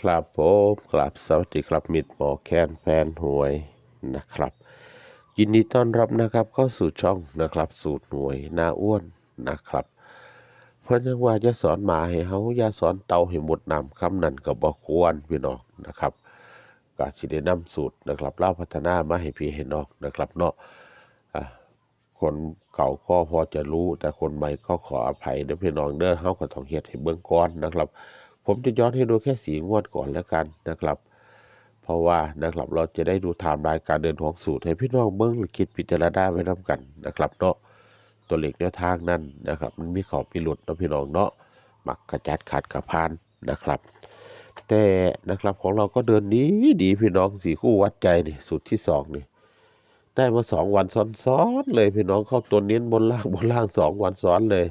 ครับผมครับสวัสดีครับมิดหมอแคนแฟนหวยนะครับ ยินดีต้อนรับนะครับเข้าสู่ช่องนะครับ สูตรหวยหน้าอ้วนนะครับ เพื่อนยังว่าจะสอนหมาให้เฮาอย่าสอนเต่าให้หมดน้ำคำนั้นก็บ่ควรพี่น้องนะครับก็สิได้นำสูตรนะครับเล่าพัฒนามาให้พี่ให้น้องนะครับเนาะคนเก่าก็พอจะรู้แต่คนใหม่ก็ขออภัยเด้อพี่น้องเด้อเฮาก็ต้องเฮ็ดให้เบิ่งก่อนนะครับ ผมจะย้อนให้ดูแค่สีงวดก่อนแล้วกันนะครับ เพราะว่านะครับเราจะได้ดูไทม์ไลน์การเดินของสูตรให้พี่น้องเบิ่งหรือคิดพิจารณาไว้นํกันนะครับเนาะตัวเลขแนวทางนั้นนะครับ มันมีขอบมีหลุดนะพี่น้องเนาะมักกระจัดขัดกระพานนะครับ แต่นะครับของเราก็เดินดีดีพี่น้องสี่คู่วัดใจนี่สูตรที่สองนี่ได้มาสองวันซ้อนๆเลยพี่น้องเข้าตัวเน้นบนล่างบนล่างสองวันซ้อนเลย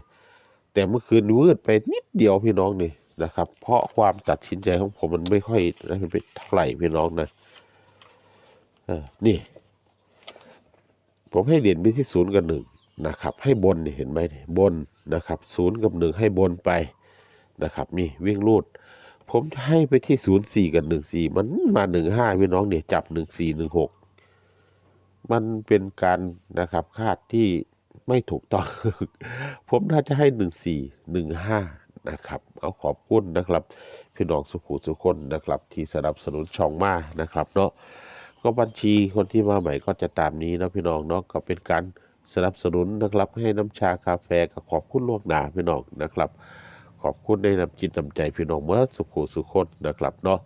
แต่เมื่อคืนวืดไปนิดเดียวพี่น้องนี่ นะครับ เพราะความตัดสินใจของผมมันไม่ค่อยได้เป็นเท่าไหร่พี่น้องนะเออนี่ ผมให้เหรียญไปที่ศูนย์กับหนึ่งนะครับ ให้บนนี่เห็นไหมบนนะครับศูนย์กับหนึ่งให้บนไปนะครับ นี่วิ่งรูด ผมให้ไปที่ศูนย์สี่กับหนึ่งสี่มันมาหนึ่งห้าพี่น้องเนี่ยจับหนึ่งสี่หนึ่งหกมันเป็นการนะครับคาดที่ไม่ถูกต้อง ผมน่าจะให้หนึ่งสี่หนึ่งห้า นะครับ เอาขอบคุณนะครับ พี่น้องสุขุสุคนนะครับ ที่สนับสนุนช่องมานะครับเนาะก็บัญชีคนที่มาใหม่ก็จะตามนี้นะพี่น้องเนาะก็เป็นการสนับสนุนนะครับ ให้น้ำชากาแฟก็ขอบคุณล่วงหน้าพี่น้องนะครับ ขอบคุณในน้ำจิตน้ำใจพี่น้องเมื่อสุขุสุคนนะครับเนาะ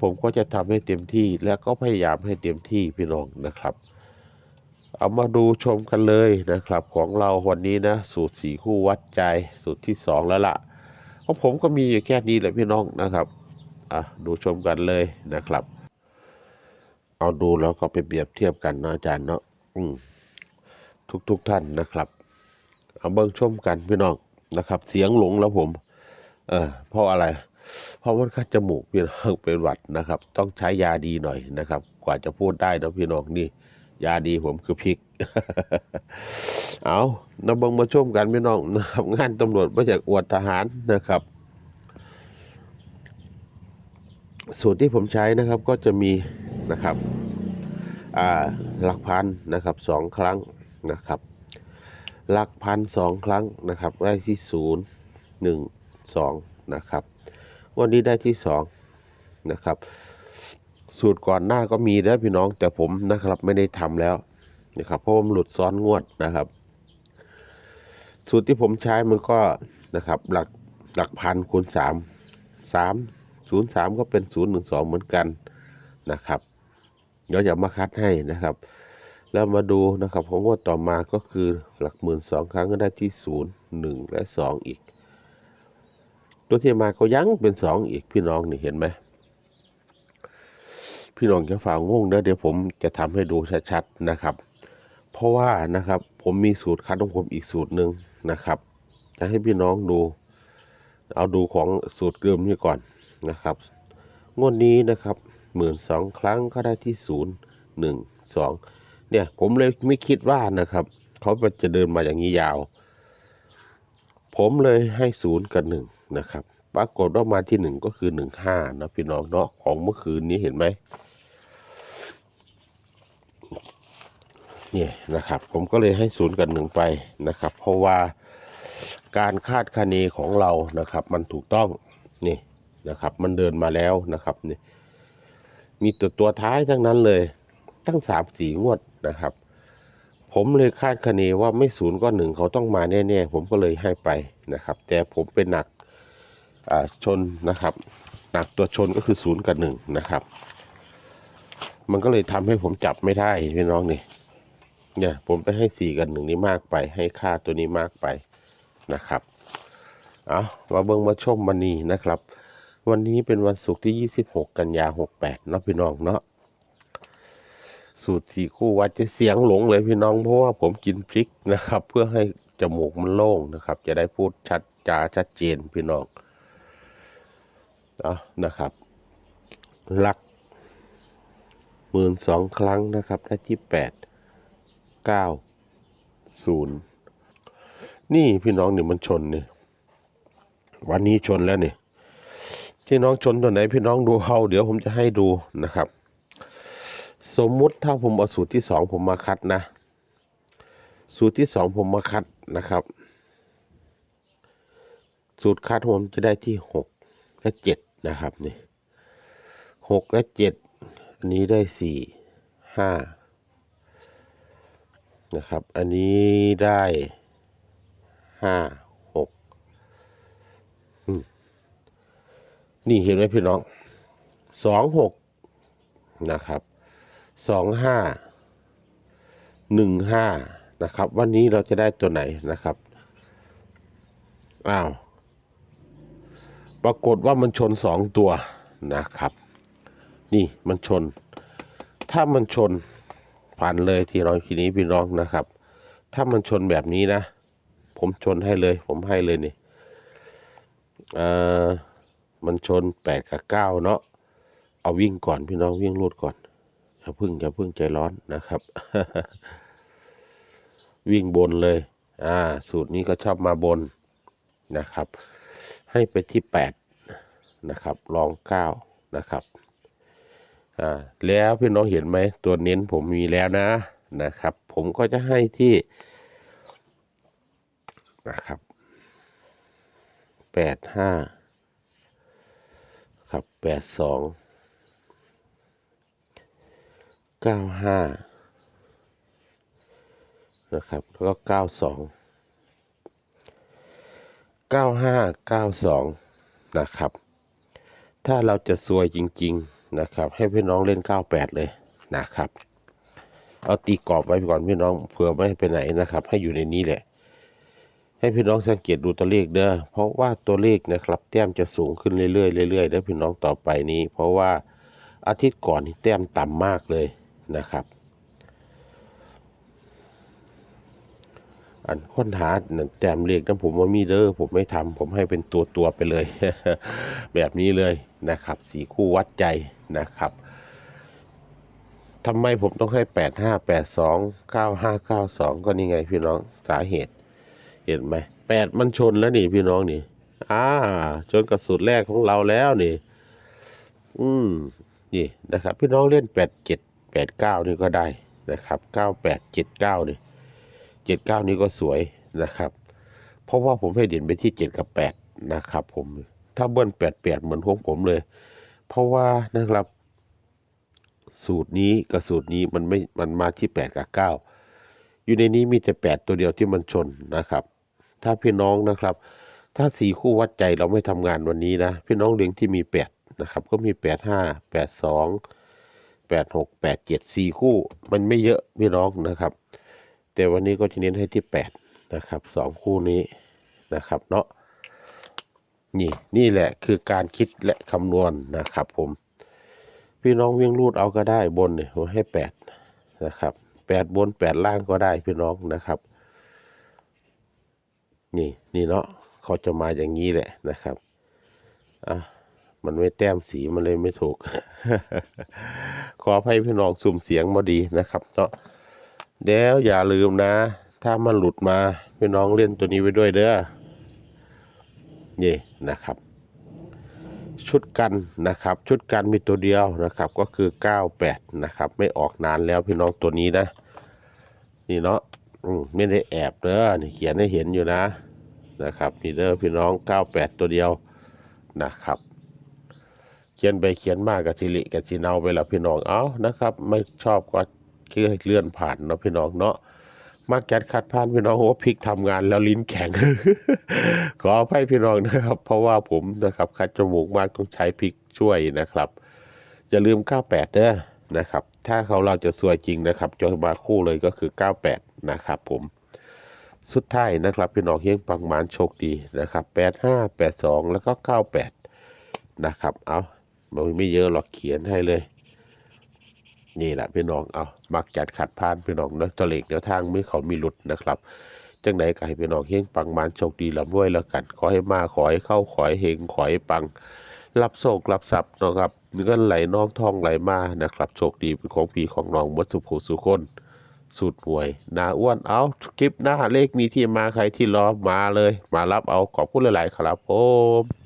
ผมก็จะทำให้เต็มที่และก็พยายามให้เต็มที่พี่น้องนะครับเอามาดูชมกันเลยนะครับของเราวันนี้นะ สูตรสีคู่วัดใจสูตรที่สองแล้วล่ะ ของผมก็มีแค่นี้แหละพี่น้องนะครับอะดูชมกันเลยนะครับ เอาดูแล้วก็ไปเปรียบเทียบกันเนาะอาจารย์เนาะอืมทุกๆทท่านนะครับ เอาเบิ่งชมกันพี่น้องนะครับ เสียงหลงแล้วผม เออเพราะอะไร เพราะมันคัดจมูกพี่น้องเป็นหวัดนะครับ ต้องใช้ยาดีหน่อยนะครับ กว่าจะพูดได้นะพี่น้องนี่ ยาดีผมคือพริก เอาเราเบิ่งมาชมกันพี่น้องนะครับงานตำรวจมาจากอวดทหารนะครับ สูตรที่ผมใช้นะครับก็จะมีนะครับหลักพันนะครับสองครั้งนะครับ หลักพันสองครั้งนะครับได้ที่ศูนย์หนึ่งสองนะครับ วันนี้ได้ที่สองนะครับ สูตรก่อนหน้าก็มีแล้วพี่น้องแต่ผมนะครับไม่ได้ทำแล้วนะครับเพราะผมหลุดซ้อนงวดนะครับ สูตรที่ผมใช้มันก็นะครับ หลักหลักพันคูณสามสามศูนย์สามก็เป็นศูนย์หนึ่งสองเหมือนกันนะครับเดี๋ยวจะมาคัดให้นะครับ แล้วมาดูนะครับของงวดต่อมาก็คือหลักหมื่นสองครั้งก็ได้ที่ศูนย์หนึ่งและสองอีก ตัวที่มาก็ยังเป็นสองอีกพี่น้องนี่เห็นไหม พี่น้องจะฝ่างงเด้อเดี๋ยวผมจะทำให้ดูชัดๆนะครับ เพราะว่านะครับผมมีสูตรคัดของผมอีกสูตรหนึ่งนะครับ จะให้พี่น้องดู เอาดูของสูตรเดิมนี่ก่อนนะครับ งวดนี้นะครับหมื่นสองครั้งก็ได้ที่ศูนย์หนึ่งสองเนี่ยผมเลยไม่คิดว่านะครับเขาจะเดินมาอย่างนี้ยาว ผมเลยให้ศูนย์กับหนึ่งนะครับ ปรากฏว่ามาที่หนึ่งก็คือหนึ่งห้านะพี่น้องเนาะของเมื่อคืนนี้เห็นไหม เนี่ยนะครับ ผมก็เลยให้ศูนย์กับหนึ่งไปนะครับ เพราะว่าการคาดคะเนของเรานะครับ มันถูกต้องนี่นะครับ มันเดินมาแล้วนะครับนี่มีตัวตัวท้ายทั้งนั้นเลย ตั้งสามสี่งวดนะครับ ผมเลยคาดคะเนว่าไม่ศูนย์ก็หนึ่งเขาต้องมาแน่ๆผมก็เลยให้ไปนะครับ แต่ผมเป็นหนักชนนะครับหนักตัวชนก็คือศูนย์กับหนึ่งนะครับ มันก็เลยทำให้ผมจับไม่ได้พี่น้องนี่ เนี่ยผมไปให้สี่กันหนึ่งนี้มากไป ให้ค่าตัวนี้มากไปนะครับ เอามาเบิ่งมาชมวันนี้นะครับ วันนี้เป็นวันศุกร์ที่ 26 กันยา 68 เนาะพี่น้องเนาะสูตรสี่คู่วัดจะเสียงหลงเลยพี่น้องเพราะว่าผมกินพริกนะครับ เพื่อให้จมูกมันโล่งนะครับ จะได้พูดชัดจาชัดเจนพี่น้องเอานะครับหลักหมื่นสองครั้งนะครับได้ที่แปด เก้าศูนย์นี่พี่น้องเนี่ยมันชนนี่วันนี้ชนแล้วนี่ที่น้องชนตัวไหนพี่น้องดูเอาเดี๋ยวผมจะให้ดูนะครับ สมมุติถ้าผมเอาสูตรที่สองผมมาคัดนะ สูตรที่สองผมมาคัดนะครับ สูตรคัดผมจะได้ที่หกและเจ็ดนะครับนี่หกและเจ็ดอันนี้ได้สี่ห้า นะครับ อันนี้ได้ห้าหกนี่เห็นไหมพี่น้องสองหกนะครับสองห้าหนึ่งห้านะครับ วันนี้เราจะได้ตัวไหนนะครับอ้าวปรากฏว่ามันชนสองตัวนะครับ นี่มันชน ถ้ามันชน ผ่านเลยที่เราทีนี้พี่น้องนะครับ ถ้ามันชนแบบนี้นะ ผมชนให้เลย ผมให้เลยนี่เอ่อมันชนแปดกับเก้าเนาะเอาวิ่งก่อนพี่น้องวิ่งรูดก่อนอย่าพึ่งอย่าพึ่งใจร้อนนะครับ วิ่งบนเลย อ่า สูตรนี้ก็ชอบมาบนนะครับ ให้ไปที่แปดนะครับ ลองเก้านะครับ อ่าแล้วพี่น้องเห็นไหมตัวเน้นผมมีแล้วนะนะครับ ผมก็จะให้ที่นะครับแปดห้าครับแปดสองเก้าห้านะครับแล้วก็เก้าสองเก้าห้าเก้าสองนะครับ ถ้าเราจะซวยจริง ๆ นะครับ ให้พี่น้องเล่น 98 เลยนะครับ เอาตีกรอบไว้ก่อนพี่น้องเผื่อไม่ไปไหนนะครับ ให้อยู่ในนี้แหละ ให้พี่น้องสังเกตดูตัวเลขเด้อเพราะว่าตัวเลขนะครับ แต้มจะสูงขึ้นเรื่อยๆเรื่อยๆเด้อพี่น้องต่อไปนี้ เพราะว่าอาทิตย์ก่อนนี่แต้มต่ำมากเลยนะครับอันค้นหาแต้มเลขนั้นผมว่ามีเด้อผมไม่ทำผมให้เป็นตัวตัวๆไปเลย แบบนี้เลยนะครับ สีคู่วัดใจ นะครับทำไมผมต้องให้แปดห้าแปดสองเก้าห้าเก้าสองก็นี่ไงพี่น้องสาเหตุ เห็นไหมแปดมันชนแล้วนี่พี่น้องนี่ อ่า ชนกับสูตรแรกของเราแล้วนี่ อืม นี่นะครับ พี่น้องเล่นแปดเจ็ดแปดเก้านี่ก็ได้นะครับเก้าแปดเจ็ดเก้านี่เจ็ดเก้านี้ก็สวยนะครับ เพราะว่าผมให้เด่นไปที่เจ็ดกับแปดนะครับ ผม ถ้าเบิ้ลแปดแปดเหมือนของผมเลย เพราะว่านะครับ สูตรนี้กับสูตรนี้มันไม่มันมาที่แปดกับเก้าอยู่ในนี้มีแต่แปดตัวเดียวที่มันชนนะครับ ถ้าพี่น้องนะครับ ถ้าสี่คู่วัดใจเราไม่ทำงานวันนี้นะ พี่น้องเลี้ยงที่มีแปดนะครับ ก็มีแปดห้าแปดสองแปดหกแปดเจ็ดสี่คู่มันไม่เยอะพี่น้องนะครับ แต่วันนี้ก็จะเน้นให้ที่แปดนะครับสองคู่นี้นะครับเนาะ นี่นี่แหละคือการคิดและคำนวณนะครับ ผม พี่น้องวิ่งรูดเอาก็ได้บนเนี่ยผมให้แปดนะครับแปดบนแปดล่างก็ได้พี่น้องนะครับ นี่นี่เนาะเขาจะมาอย่างนี้แหละนะครับอะมันไม่แต้มสีมันเลยไม่ถูก ขอให้พี่น้องสุ่มเสียงมาดีนะครับเนาะแล้วอย่าลืมนะ ถ้ามันหลุดมาพี่น้องเล่นตัวนี้ไว้ด้วยเด้อ นี่นะครับ ชุดกันนะครับ ชุดกันมีตัวเดียวนะครับ ก็คือ 98 นะครับ ไม่ออกนานแล้วพี่น้องตัวนี้นะ นี่เนาะไม่ได้แอบเด้อนี่เขียนให้เห็นอยู่นะนะครับนี่เด้อพี่น้อง 98 ตัวเดียวนะครับ เขียนไปเขียนมากกับสิริกับสิเนาไปแล้วพี่น้องเอานะครับ ไม่ชอบก็คือเลื่อนผ่านเนาะพี่น้องเนาะ มาแกดคัดผ่านพี่น้องโอ้พริกทำงานแล้วลิ้นแข็ง ขออภัยพี่น้องนะครับ เพราะว่าผมนะครับ คัดจมูกมากต้องใช้พริกช่วยนะครับอย่าลืม 98เด้อนะครับ ถ้าเขาเราจะสวยจริงนะครับจะมาคู่เลยก็คือ 98 นะครับผมสุดท้ายนะครับ พี่น้องเฮงปังมานโชคดีนะครับ85 82 แล้วก็ 98 นะครับ เอามันไม่เยอะหรอกเขียนให้เลย นี่แหละพี่น้องเอามักจัดขัดพานพี่น้องเนาะตัวเลขแนวทางมือเขามีหลุดนะครับจังไหนก็ให้พี่น้องเฮงปังมานโชคดีลำรวยแล้วกัน ขอให้มาขอให้เข้าขอให้เฮงขอให้ปัง รับโชครับทรัพย์นะครับเงินไหลนองทองไหลมานะครับโชคดีเป็นของพี่ของน้องหมดสุขสุขคนสูตรหวยนาอ้วนเอาคลิปหน้าเลขมีที่มาใครที่รอมาเลย มารับเอาขอบคุณหลาย ๆ ครับผม